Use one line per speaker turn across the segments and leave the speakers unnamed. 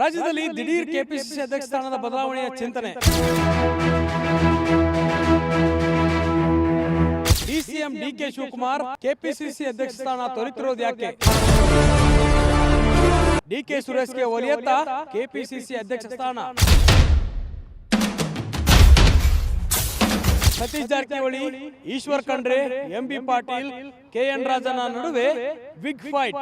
ರಾಜ್ಯದಲ್ಲಿ ದಿಢೀರ್ ಕೆಪಿಸಿಸಿ ಅಧ್ಯಕ್ಷ ಸ್ಥಾನದ ಬದಲಾವಣೆಯ ಚಿಂತನೆ. ಡಿಸಿಎಂ ಡಿಕೆ ಶಿವಕುಮಾರ್ ಕೆಪಿಸಿಸಿ ಅಧ್ಯಕ್ಷ ಸ್ಥಾನ ತೊರೆತಿರೋದು ಯಾಕೆ? ಡಿಕೆ ಸುರೇಶ್ಗೆ ಒಲಿಯತ್ತ? ಕೆಪಿಸಿಸಿ ಅಧ್ಯಕ್ಷ ಸ್ಥಾನ. Satish Jarkiholi Eshwar Khandre MB Patil K N Rajanna ನಡುವೆ ಬಿಗ್ ಫೈಟ್.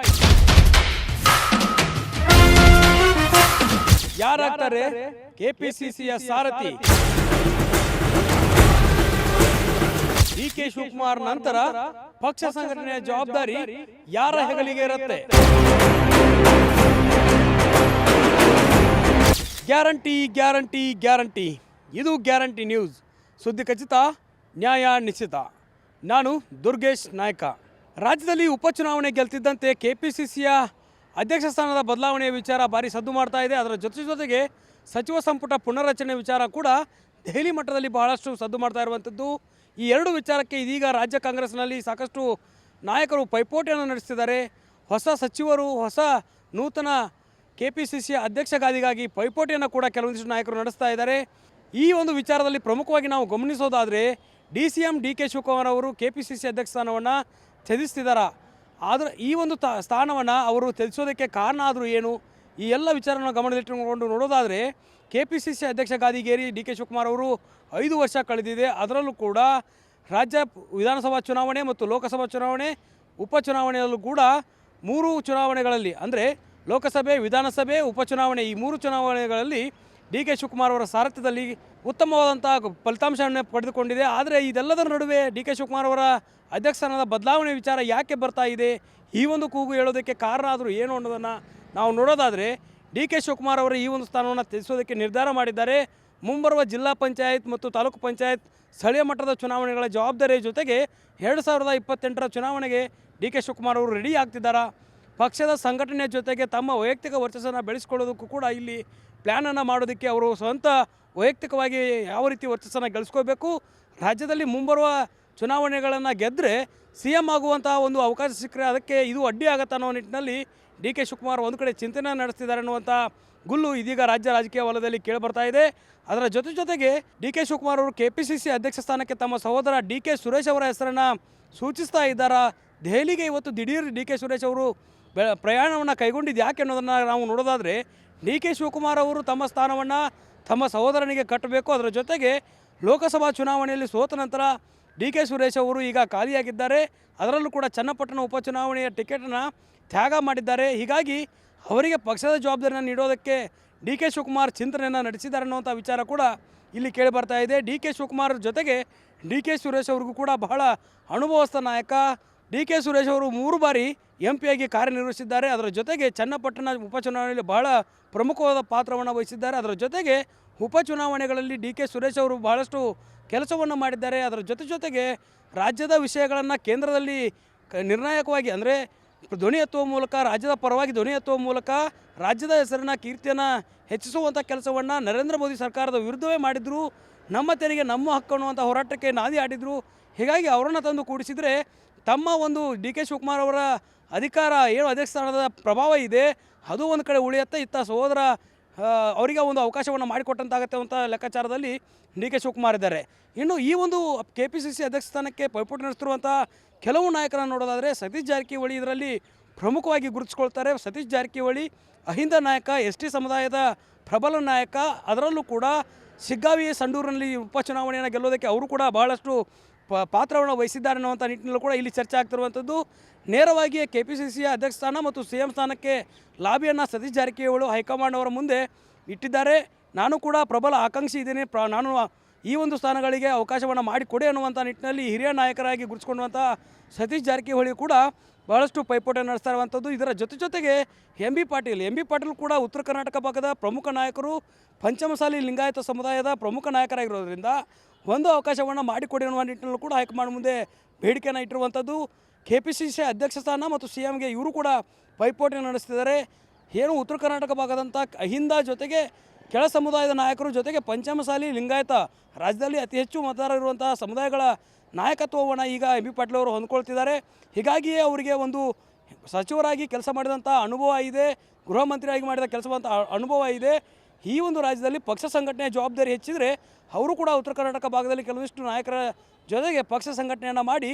ಯಾರಾಗ್ತಾರೆ? ಕೆಪಿಸಿಸಿಯ ಸಾರಥಿ. ಡಿ ಕೆ ಶಿವಕುಮಾರ್ ನಂತರ ಪಕ್ಷ ಸಂಘಟನೆಯ ಜವಾಬ್ದಾರಿ ಯಾರ ಹೆಗಲಿಗೆ ಇರುತ್ತೆ? Guarantee guarantee guarantee. ಇದು ಗ್ಯಾರಂಟಿ ನ್ಯೂಸ್. ಸುದ್ದಿ ಖಚಿತ, ನ್ಯಾಯ ನಿಶ್ಚಿತ. ನಾನು ದುರ್ಗೇಶ್ ನಾಯ್ಕ. ರಾಜ್ಯದಲ್ಲಿ ಉಪಚುನಾವಣೆ ಗೆಲ್ತಿದ್ದಂತೆ ಕೆಪಿಸಿಸಿಯ ಅಧ್ಯಕ್ಷ ಸ್ಥಾನದ ಬದಲಾವಣೆಯ ವಿಚಾರ ಭಾರಿ ಸದ್ದು ಮಾಡ್ತಾ ಇದೆ. ಅದರ ಜೊತೆ ಜೊತೆಗೆ ಸಚಿವ ಸಂಪುಟ ಪುನರ್ರಚನೆ ವಿಚಾರ ಕೂಡ ದೆಹಲಿ ಮಟ್ಟದಲ್ಲಿ ಬಹಳಷ್ಟು ಸದ್ದು ಮಾಡ್ತಾ ಇರುವಂಥದ್ದು. ಈ ಎರಡು ವಿಚಾರಕ್ಕೆ ಇದೀಗ ರಾಜ್ಯ ಕಾಂಗ್ರೆಸ್ನಲ್ಲಿ ಸಾಕಷ್ಟು ನಾಯಕರು ಪೈಪೋಟಿಯನ್ನು ನಡೆಸ್ತಿದ್ದಾರೆ. ಹೊಸ ಸಚಿವರು, ಹೊಸ ನೂತನ ಕೆ ಪಿ ಸಿ ಸಿ ಅಧ್ಯಕ್ಷ ಗಾದಿಗಾಗಿ ಪೈಪೋಟಿಯನ್ನು ಕೂಡ ಕೆಲವೊಂದಿಷ್ಟು ನಾಯಕರು ನಡೆಸ್ತಾ ಇದ್ದಾರೆ. ಈ ಒಂದು ವಿಚಾರದಲ್ಲಿ ಪ್ರಮುಖವಾಗಿ ನಾವು ಗಮನಿಸೋದಾದರೆ, D C M D K Shivakumar ಅವರು ಕೆ ಪಿ ಸಿ ಸಿ ಅಧ್ಯಕ್ಷ ಸ್ಥಾನವನ್ನು ತ್ಯಜಿಸ್ತಿದ್ದಾರೆ ಆದರೆ ಈ ಒಂದು ತ, ಸ್ಥಾನವನ್ನು ಅವರು ತ್ಯಜಿಸೋದಕ್ಕೆ ಕಾರಣ ಆದರೂ ಏನು? ಈ ಎಲ್ಲ ವಿಚಾರವನ್ನು ಗಮನದಲ್ಲಿಟ್ಟುಕೊಂಡು ನೋಡೋದಾದರೆ ಕೆ ಪಿ ಸಿ ಸಿ ಅಧ್ಯಕ್ಷ ಗಾದಿಗೇರಿ ಡಿ ಕೆ ಶಿವಕುಮಾರ್ ಅವರು ಐದು ವರ್ಷ ಕಳೆದಿದೆ. ಅದರಲ್ಲೂ ಕೂಡ ರಾಜ್ಯ ವಿಧಾನಸಭಾ ಚುನಾವಣೆ ಮತ್ತು ಲೋಕಸಭಾ ಚುನಾವಣೆ ಉಪಚುನಾವಣೆಯಲ್ಲೂ ಕೂಡ ಮೂರು ಚುನಾವಣೆಗಳಲ್ಲಿ, ಅಂದರೆ ಲೋಕಸಭೆ, ವಿಧಾನಸಭೆ ಉಪಚುನಾವಣೆ ಈ ಮೂರು ಚುನಾವಣೆಗಳಲ್ಲಿ ಡಿ ಕೆ ಶಿವಕುಮಾರ್ ಅವರ ಸಾರಥ್ಯದಲ್ಲಿ ಉತ್ತಮವಾದಂಥ ಫಲಿತಾಂಶವನ್ನು ಪಡೆದುಕೊಂಡಿದೆ. ಆದರೆ ಇದೆಲ್ಲದರ ನಡುವೆ ಡಿ ಕೆ ಶಿವಕುಮಾರ್ ಅವರ ಅಧ್ಯಕ್ಷ ಸ್ಥಾನದ ಬದಲಾವಣೆ ವಿಚಾರ ಯಾಕೆ ಬರ್ತಾ ಇದೆ? ಈ ಒಂದು ಕೂಗು ಹೇಳೋದಕ್ಕೆ ಕಾರಣ ಆದರೂ ಏನು ಅನ್ನೋದನ್ನು ನಾವು ನೋಡೋದಾದರೆ ಡಿ ಕೆ ಶಿವಕುಮಾರ್ ಅವರು ಈ ಒಂದು ಸ್ಥಾನವನ್ನು ತ್ಯಜಿಸೋದಕ್ಕೆ ನಿರ್ಧಾರ ಮಾಡಿದ್ದಾರೆ. ಮುಂಬರುವ ಜಿಲ್ಲಾ ಪಂಚಾಯತ್ ಮತ್ತು ತಾಲೂಕು ಪಂಚಾಯತ್ ಸ್ಥಳೀಯ ಮಟ್ಟದ ಚುನಾವಣೆಗಳ ಜವಾಬ್ದಾರಿಯ ಜೊತೆಗೆ ಎರಡು ಸಾವಿರದ ಇಪ್ಪತ್ತೆಂಟರ ಚುನಾವಣೆಗೆ ಡಿ ಕೆ ಶಿವಕುಮಾರ್ ಅವರು ರೆಡಿ ಆಗ್ತಿದ್ದಾರೆ? ಪಕ್ಷದ ಸಂಘಟನೆ ಜೊತೆಗೆ ತಮ್ಮ ವೈಯಕ್ತಿಕ ವರ್ಚಸ್ಸನ್ನು ಬೆಳೆಸ್ಕೊಳ್ಳೋದಕ್ಕೂ ಕೂಡ ಇಲ್ಲಿ ಪ್ಲ್ಯಾನನ್ನು ಮಾಡೋದಕ್ಕೆ ಅವರು ಸ್ವಂತ ವೈಯಕ್ತಿಕವಾಗಿ ಯಾವ ರೀತಿ ವರ್ಚಸ್ಸನ್ನು ಗಳಿಸ್ಕೋಬೇಕು? ರಾಜ್ಯದಲ್ಲಿ ಮುಂಬರುವ ಚುನಾವಣೆಗಳನ್ನು ಗೆದ್ದರೆ ಸಿ ಎಂ ಆಗುವಂಥ ಒಂದು ಅವಕಾಶ ಸಿಕ್ಕರೆ ಅದಕ್ಕೆ ಇದು ಅಡ್ಡಿ ಆಗತ್ತೆ ಅನ್ನೋ ನಿಟ್ಟಿನಲ್ಲಿ ಡಿ ಕೆ ಶಿವಕುಮಾರ್ ಒಂದು ಕಡೆ ಚಿಂತನೆ ನಡೆಸ್ತಿದ್ದಾರೆ ಅನ್ನುವಂಥ ಗುಲ್ಲು ಇದೀಗ ರಾಜ್ಯ ರಾಜಕೀಯ ವಲಯದಲ್ಲಿ ಕೇಳಿಬರ್ತಾ ಇದೆ. ಅದರ ಜೊತೆ ಜೊತೆಗೆ ಡಿ ಕೆ ಶಿವಕುಮಾರ್ ಅವರು ಕೆ ಪಿ ಸಿ ಸಿ ಅಧ್ಯಕ್ಷ ಸ್ಥಾನಕ್ಕೆ ತಮ್ಮ ಸಹೋದರ ಡಿ ಕೆ ಸುರೇಶ್ ಅವರ ಹೆಸರನ್ನು ಸೂಚಿಸ್ತಾ ಇದ್ದಾರಾ? ದೆಹಲಿಗೆ ಇವತ್ತು ದಿಢೀರ್ ಡಿ ಕೆ ಸುರೇಶ್ ಅವರು ಬೆ ಪ್ರಯಾಣವನ್ನು ಕೈಗೊಂಡಿದ್ದು ಯಾಕೆ ಅನ್ನೋದನ್ನು ನಾವು ನೋಡೋದಾದರೆ ಡಿ ಕೆ ಶಿವಕುಮಾರ್ ಅವರು ತಮ್ಮ ಸ್ಥಾನವನ್ನು ತಮ್ಮ ಸಹೋದರನಿಗೆ ಕಟ್ಟಬೇಕು. ಅದರ ಜೊತೆಗೆ ಲೋಕಸಭಾ ಚುನಾವಣೆಯಲ್ಲಿ ಸೋತ ನಂತರ ಡಿ ಕೆ ಸುರೇಶ್ ಅವರು ಈಗ ಖಾಲಿಯಾಗಿದ್ದಾರೆ. ಅದರಲ್ಲೂ ಕೂಡ ಚನ್ನಪಟ್ಟಣ ಉಪಚುನಾವಣೆಯ ಟಿಕೆಟನ್ನು ತ್ಯಾಗ ಮಾಡಿದ್ದಾರೆ. ಹೀಗಾಗಿ ಅವರಿಗೆ ಪಕ್ಷದ ಜವಾಬ್ದಾರಿಯನ್ನು ನೀಡೋದಕ್ಕೆ ಡಿ ಕೆ ಶಿವಕುಮಾರ್ ಚಿಂತನೆಯನ್ನು ನಡೆಸಿದ್ದಾರೆ ಅನ್ನುವಂಥ ವಿಚಾರ ಕೂಡ ಇಲ್ಲಿ ಕೇಳಿ ಬರ್ತಾ ಇದೆ. ಡಿ ಕೆ ಶಿವಕುಮಾರ್ ಜೊತೆಗೆ ಡಿ ಕೆ ಸುರೇಶ್ ಅವ್ರಿಗೂ ಕೂಡ ಬಹಳ ಅನುಭವಸ್ಥ ನಾಯಕ. ಡಿ ಕೆ ಸುರೇಶ್ ಅವರು ಮೂರು ಬಾರಿ ಎಂ ಪಿಯಾಗಿ ಕಾರ್ಯನಿರ್ವಹಿಸಿದ್ದಾರೆ. ಅದರ ಜೊತೆಗೆ ಚನ್ನಪಟ್ಟಣ ಉಪಚುನಾವಣೆಯಲ್ಲಿ ಬಹಳ ಪ್ರಮುಖವಾದ ಪಾತ್ರವನ್ನು ವಹಿಸಿದ್ದಾರೆ. ಅದರ ಜೊತೆಗೆ ಉಪಚುನಾವಣೆಗಳಲ್ಲಿ ಡಿ ಕೆ ಸುರೇಶ್ ಅವರು ಬಹಳಷ್ಟು ಕೆಲಸವನ್ನು ಮಾಡಿದ್ದಾರೆ. ಅದರ ಜೊತೆ ಜೊತೆಗೆ ರಾಜ್ಯದ ವಿಷಯಗಳನ್ನು ಕೇಂದ್ರದಲ್ಲಿ ನಿರ್ಣಾಯಕವಾಗಿ ಅಂದರೆ ಧ್ವನಿ ಎತ್ತುವ ಮೂಲಕ, ರಾಜ್ಯದ ಪರವಾಗಿ ಧ್ವನಿ ಎತ್ತುವ ಮೂಲಕ ರಾಜ್ಯದ ಹೆಸರನ್ನ ಕೀರ್ತಿಯನ್ನು ಹೆಚ್ಚಿಸುವಂಥ ಕೆಲಸವನ್ನು ನರೇಂದ್ರ ಮೋದಿ ಸರ್ಕಾರದ ವಿರುದ್ಧವೇ ಮಾಡಿದ್ರು. ನಮ್ಮ ತೆರಿಗೆ ನಮ್ಮ ಹಕ್ಕು ಅನ್ನುವಂಥ ಹೋರಾಟಕ್ಕೆ ನಾದಿ ಆಡಿದರು ಹೀಗಾಗಿ ಅವರನ್ನು ತಂದು ಕೂಡಿಸಿದರೆ ತಮ್ಮ ಒಂದು ಡಿ ಕೆ ಶಿವಕುಮಾರ್ ಅವರ ಅಧಿಕಾರ ಏನು ಅಧ್ಯಕ್ಷ ಸ್ಥಾನದ ಪ್ರಭಾವ ಇದೆ, ಅದು ಒಂದು ಕಡೆ ಉಳಿಯುತ್ತೆ. ಇತ್ತ ಸಹೋದರ ಅವರಿಗೆ ಒಂದು ಅವಕಾಶವನ್ನು ಮಾಡಿಕೊಟ್ಟಂತಾಗತ್ತೆ ಅಂತ ಲೆಕ್ಕಾಚಾರದಲ್ಲಿ ಡಿ ಕೆ ಶಿವಕುಮಾರ್ ಇದ್ದಾರೆ. ಇನ್ನು ಈ ಒಂದು ಕೆ ಪಿ ಸಿ ಸಿ ಅಧ್ಯಕ್ಷ ಸ್ಥಾನಕ್ಕೆ ಪೈಪೋಟಿ ನಡೆಸ್ತಿರುವಂಥ ಕೆಲವು ನಾಯಕರನ್ನು ನೋಡೋದಾದರೆ ಸತೀಶ್ ಜಾರಕಿಹೊಳಿ ಇದರಲ್ಲಿ ಪ್ರಮುಖವಾಗಿ ಗುರುತಿಸ್ಕೊಳ್ತಾರೆ. ಸತೀಶ್ ಜಾರಕಿಹೊಳಿ ಅಹಿಂದ ನಾಯಕ, ಎಸ್ ಟಿ ಸಮುದಾಯದ ಪ್ರಬಲ ನಾಯಕ. ಅದರಲ್ಲೂ ಕೂಡ ಸಿಗ್ಗಾವಿ, ಸಂಡೂರಿನಲ್ಲಿ ಉಪಚುನಾವಣೆಯನ್ನು ಗೆಲ್ಲೋದಕ್ಕೆ ಅವರು ಕೂಡ ಬಹಳಷ್ಟು ಪಾತ್ರವನ್ನು ವಹಿಸಿದ್ದಾರೆ ಅನ್ನುವಂಥ ನಿಟ್ಟಿನಲ್ಲೂ ಕೂಡ ಇಲ್ಲಿ ಚರ್ಚೆ ಆಗ್ತಿರುವಂಥದ್ದು. ನೇರವಾಗಿ ಕೆ ಪಿ ಸಿ ಸಿಯ ಅಧ್ಯಕ್ಷ ಸ್ಥಾನ ಮತ್ತು ಸಿ ಎಂ ಸ್ಥಾನಕ್ಕೆ ಲಾಬಿಯನ್ನು ಸತೀಶ್ ಜಾರಕಿಹೊಳಿ ಹೈಕಮಾಂಡ್ ಅವರ ಮುಂದೆ ಇಟ್ಟಿದ್ದಾರೆ. ನಾನು ಕೂಡ ಪ್ರಬಲ ಆಕಾಂಕ್ಷಿ ಇದ್ದೇನೆ. ಪ್ರ ನಾನು ಈ ಒಂದು ಸ್ಥಾನಗಳಿಗೆ ಅವಕಾಶವನ್ನು ಮಾಡಿಕೊಡಿ ಅನ್ನುವಂಥ ನಿಟ್ಟಿನಲ್ಲಿ ಹಿರಿಯ ನಾಯಕರಾಗಿ ಗುರುತಿಸಿಕೊಂಡಂಥ ಸತೀಶ್ ಜಾರಕಿಹೊಳಿ ಕೂಡ ಬಹಳಷ್ಟು ಪೈಪೋಟಿ ನಡೆಸ್ತಾ ಇರುವಂಥದ್ದು. ಇದರ ಜೊತೆ ಜೊತೆಗೆ M B Patil, M B Patil ಕೂಡ ಉತ್ತರ ಕರ್ನಾಟಕ ಭಾಗದ ಪ್ರಮುಖ ನಾಯಕರು. ಪಂಚಮಸಾಲಿ ಲಿಂಗಾಯತ ಸಮುದಾಯದ ಪ್ರಮುಖ ನಾಯಕರಾಗಿರೋದ್ರಿಂದ ಒಂದು ಅವಕಾಶವನ್ನು ಮಾಡಿಕೊಡಿ ಅನ್ನುವ ನಿಟ್ಟಿನಲ್ಲೂ ಕೂಡ ಹೈಕಮಾಂಡ್ ಮುಂದೆ ಬೇಡಿಕೆಯನ್ನು ಇಟ್ಟಿರುವಂಥದ್ದು. ಕೆ ಪಿ ಸಿ ಸಿ ಅಧ್ಯಕ್ಷ ಸ್ಥಾನ ಮತ್ತು ಸಿ ಎಂಗೆ ಇವರು ಕೂಡ ಪೈಪೋಟಿ ನಡೆಸ್ತಿದ್ದಾರೆ. ಏನು ಉತ್ತರ ಕರ್ನಾಟಕ ಭಾಗದಂಥ ಅಹಿಂದ ಜೊತೆಗೆ ಕೆಳ ಸಮುದಾಯದ ನಾಯಕರು ಜೊತೆಗೆ ಪಂಚಮಸಾಲಿ, ಲಿಂಗಾಯತ ರಾಜ್ಯದಲ್ಲಿ ಅತಿ ಹೆಚ್ಚು ಮತದಾರ ಇರುವಂತಹ ಸಮುದಾಯಗಳ ನಾಯಕತ್ವವನ್ನು ಈಗ ಎಂ ಬಿ ಪಾಟೀಲ್ ಅವರು ಹೊಂದ್ಕೊಳ್ತಿದ್ದಾರೆ. ಹೀಗಾಗಿಯೇ ಅವರಿಗೆ ಒಂದು ಸಚಿವರಾಗಿ ಕೆಲಸ ಮಾಡಿದಂಥ ಅನುಭವ ಇದೆ ಗೃಹ ಮಂತ್ರಿಯಾಗಿ ಮಾಡಿದ ಕೆಲಸವಂಥ ಅನುಭವ ಇದೆ. ಈ ಒಂದು ರಾಜ್ಯದಲ್ಲಿ ಪಕ್ಷ ಸಂಘಟನೆ ಜವಾಬ್ದಾರಿ ಹೆಚ್ಚಿದರೆ ಅವರು ಕೂಡ ಉತ್ತರ ಕರ್ನಾಟಕ ಭಾಗದಲ್ಲಿ ಕೆಲವಿಷ್ಟು ನಾಯಕರ ಜೊತೆಗೆ ಪಕ್ಷ ಸಂಘಟನೆಯನ್ನು ಮಾಡಿ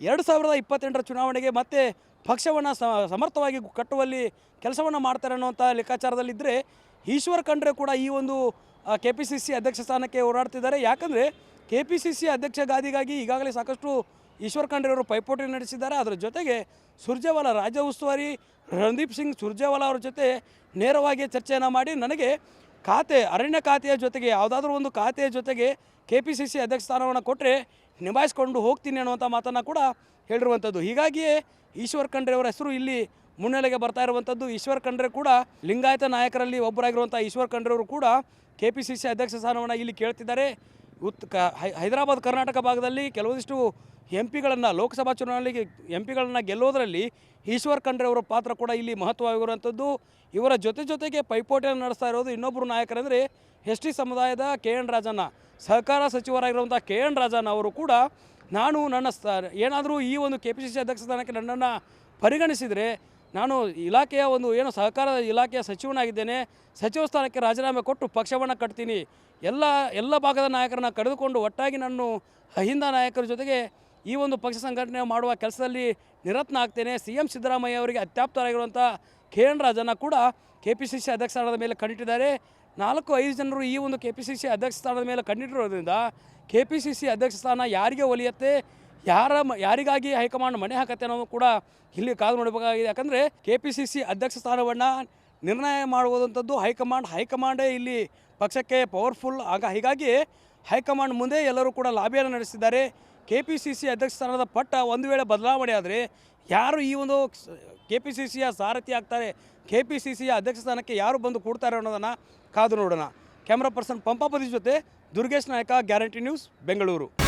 ಎರಡು ಸಾವಿರದ ಇಪ್ಪತ್ತೆಂಟರ ಚುನಾವಣೆಗೆ ಮತ್ತೆ ಪಕ್ಷವನ್ನು ಸಮರ್ಥವಾಗಿ ಕಟ್ಟುವಲ್ಲಿ ಕೆಲಸವನ್ನು ಮಾಡ್ತಾರೆ ಅನ್ನುವಂಥ ಲೆಕ್ಕಾಚಾರದಲ್ಲಿದ್ದರೆ ಈಶ್ವರ್ ಖಂಡ್ರೆ ಕೂಡ ಈ ಒಂದು ಕೆ ಪಿ ಸಿ ಸಿ ಅಧ್ಯಕ್ಷ ಸ್ಥಾನಕ್ಕೆ ಹೋರಾಡ್ತಿದ್ದಾರೆ ಯಾಕಂದರೆ ಕೆ ಪಿ ಸಿ ಸಿ ಅಧ್ಯಕ್ಷ ಗಾದಿಗಾಗಿ ಈಗಾಗಲೇ ಸಾಕಷ್ಟು ಈಶ್ವರ್ ಖಂಡ್ರೆ ಅವರು ಪೈಪೋಟಿ ನಡೆಸಿದ್ದಾರೆ. ಅದರ ಜೊತೆಗೆ ಸುರ್ಜೇವಾಲಾ ರಾಜ್ಯ ಉಸ್ತುವಾರಿ ರಣದೀಪ್ ಸಿಂಗ್ ಸುರ್ಜೇವಾಲಾ ಅವರ ಜೊತೆ ನೇರವಾಗಿ ಚರ್ಚೆಯನ್ನು ಮಾಡಿ ನನಗೆ ಖಾತೆ, ಅರಣ್ಯ ಖಾತೆಯ ಜೊತೆಗೆ ಯಾವುದಾದ್ರೂ ಒಂದು ಖಾತೆಯ ಜೊತೆಗೆ ಕೆ ಪಿ ಸಿ ಸಿ ಅಧ್ಯಕ್ಷ ಸ್ಥಾನವನ್ನು ಕೊಟ್ಟರೆ ನಿಭಾಯಿಸ್ಕೊಂಡು ಹೋಗ್ತೀನಿ ಅನ್ನುವಂಥ ಮಾತನ್ನು ಕೂಡ ಹೇಳಿರುವಂಥದ್ದು ಹೀಗಾಗಿಯೇ ಈಶ್ವರ್ ಖಂಡ್ರೆ ಅವರ ಹೆಸರು ಇಲ್ಲಿ ಮುನ್ನೆಲೆಗೆ ಬರ್ತಾ ಇರುವಂಥದ್ದು ಈಶ್ವರ್ ಖಂಡ್ರೆ ಕೂಡ ಲಿಂಗಾಯತ ನಾಯಕರಲ್ಲಿ ಒಬ್ಬರಾಗಿರುವಂಥ ಈಶ್ವರ್ ಖಂಡ್ರೆ ಅವರು ಕೂಡ ಕೆ ಪಿ ಸಿ ಸಿ ಅಧ್ಯಕ್ಷ ಸ್ಥಾನವನ್ನು ಇಲ್ಲಿ ಕೇಳ್ತಿದ್ದಾರೆ. ಉತ್ ಕ ಹೈದರಾಬಾದ್ ಕರ್ನಾಟಕ ಭಾಗದಲ್ಲಿ ಕೆಲವೊಂದಿಷ್ಟು ಎಂ ಪಿಗಳನ್ನು ಲೋಕಸಭಾ ಚುನಾವಣೆಗೆ ಎಂ ಪಿಗಳನ್ನು ಗೆಲ್ಲೋದರಲ್ಲಿ ಈಶ್ವರ್ ಖಂಡ್ರೆ ಅವರ ಪಾತ್ರ ಕೂಡ ಇಲ್ಲಿ ಮಹತ್ವವಾಗಿರುವಂಥದ್ದು. ಇವರ ಜೊತೆ ಜೊತೆಗೆ ಪೈಪೋಟಿಯನ್ನು ನಡೆಸ್ತಾ ಇರೋದು ಇನ್ನೊಬ್ಬರು ನಾಯಕರೆಂದರೆ ಎಸ್ ಟಿ ಸಮುದಾಯದ ಕೆ ಎನ್ ರಾಜಣ್ಣ. ಸಹಕಾರ ಸಚಿವರಾಗಿರುವಂಥ ಕೆ ಎನ್ ರಾಜಣ್ಣ ಅವರು ಕೂಡ ನಾನು ನನ್ನ ಏನಾದರೂ ಈ ಒಂದು ಕೆ ಪಿ ಸಿ ಸಿ ಅಧ್ಯಕ್ಷ ಸ್ಥಾನಕ್ಕೆ ನನ್ನನ್ನು ಪರಿಗಣಿಸಿದರೆ ನಾನು ಇಲಾಖೆಯ ಒಂದು ಏನು ಸಹಕಾರ ಇಲಾಖೆಯ ಸಚಿವನಾಗಿದ್ದೇನೆ, ಸಚಿವ ಸ್ಥಾನಕ್ಕೆ ರಾಜೀನಾಮೆ ಕೊಟ್ಟು ಪಕ್ಷವನ್ನು ಕಟ್ತೀನಿ, ಎಲ್ಲ ಎಲ್ಲ ಭಾಗದ ನಾಯಕರನ್ನ ಕರೆದುಕೊಂಡು ಒಟ್ಟಾಗಿ ನಾನು ಅಹಿಂದ ನಾಯಕರ ಜೊತೆಗೆ ಈ ಒಂದು ಪಕ್ಷ ಸಂಘಟನೆ ಮಾಡುವ ಕೆಲಸದಲ್ಲಿ ನಿರತ್ನ ಆಗ್ತೇನೆ. ಸಿ ಎಂ ಸಿದ್ದರಾಮಯ್ಯ ಅವರಿಗೆ ಅತ್ಯಾಪ್ತರಾಗಿರುವಂಥ ಕೆ ಎನ್ ರಾಜನ ಕೂಡ ಕೆ ಪಿ ಸಿ ಸಿ ಅಧ್ಯಕ್ಷ ಸ್ಥಾನದ ಮೇಲೆ ಕಂಡಿಟ್ಟಿದ್ದಾರೆ ನಾಲ್ಕು, ಐದು ಜನರು ಈ ಒಂದು ಕೆ ಪಿ ಸಿ ಸಿ ಅಧ್ಯಕ್ಷ ಸ್ಥಾನದ ಮೇಲೆ ಕಂಡಿಟ್ಟಿರೋದ್ರಿಂದ ಕೆ ಪಿ ಸಿ ಸಿ ಅಧ್ಯಕ್ಷ ಸ್ಥಾನ ಯಾರಿಗೆ ಒಲಿಯುತ್ತೆ? ಯಾರ ಮ- ಯಾರಿಗಾಗಿ ಹೈಕಮಾಂಡ್ ಮನೆ ಹಾಕತ್ತೆ ಅನ್ನೋದು ಕೂಡ ಇಲ್ಲಿ ಕಾದು ನೋಡಬೇಕಾಗಿದೆ. ಯಾಕಂದರೆ ಕೆ ಪಿ ಸಿ ಸಿ ಅಧ್ಯಕ್ಷ ಸ್ಥಾನವನ್ನು ನಿರ್ಣಯ ಮಾಡುವುದಂಥದ್ದು ಹೈಕಮಾಂಡ್, ಹೈಕಮಾಂಡೇ ಇಲ್ಲಿ ಪಕ್ಷಕ್ಕೆ ಪವರ್ಫುಲ್ ಆಗ ಹೀಗಾಗಿ ಹೈಕಮಾಂಡ್ ಮುಂದೆ ಎಲ್ಲರೂ ಕೂಡ ಲಾಬಿಯನ್ನು ನಡೆಸಿದ್ದಾರೆ. ಕೆ ಪಿ ಸಿ ಸಿ ಅಧ್ಯಕ್ಷ ಸ್ಥಾನದ ಪಟ್ಟ ಒಂದು ವೇಳೆ ಬದಲಾವಣೆ ಆದರೆ ಯಾರು ಈ ಒಂದು ಕೆ ಪಿ ಸಿ ಸಿಯ ಸಾರಥಿ ಆಗ್ತಾರೆ? ಕೆ ಪಿ ಸಿ ಸಿಯ ಅಧ್ಯಕ್ಷ ಸ್ಥಾನಕ್ಕೆ ಯಾರು ಬಂದು ಕೂಡ್ತಾರೆ ಅನ್ನೋದನ್ನು ಕಾದು ನೋಡೋಣ. ಕ್ಯಾಮ್ರಾ ಪರ್ಸನ್ ಪಂಪಾಪತಿ ಜೊತೆ ದುರ್ಗೇಶ್ ನಾಯಕ ಗ್ಯಾರಂಟಿ ನ್ಯೂಸ್ ಬೆಂಗಳೂರು.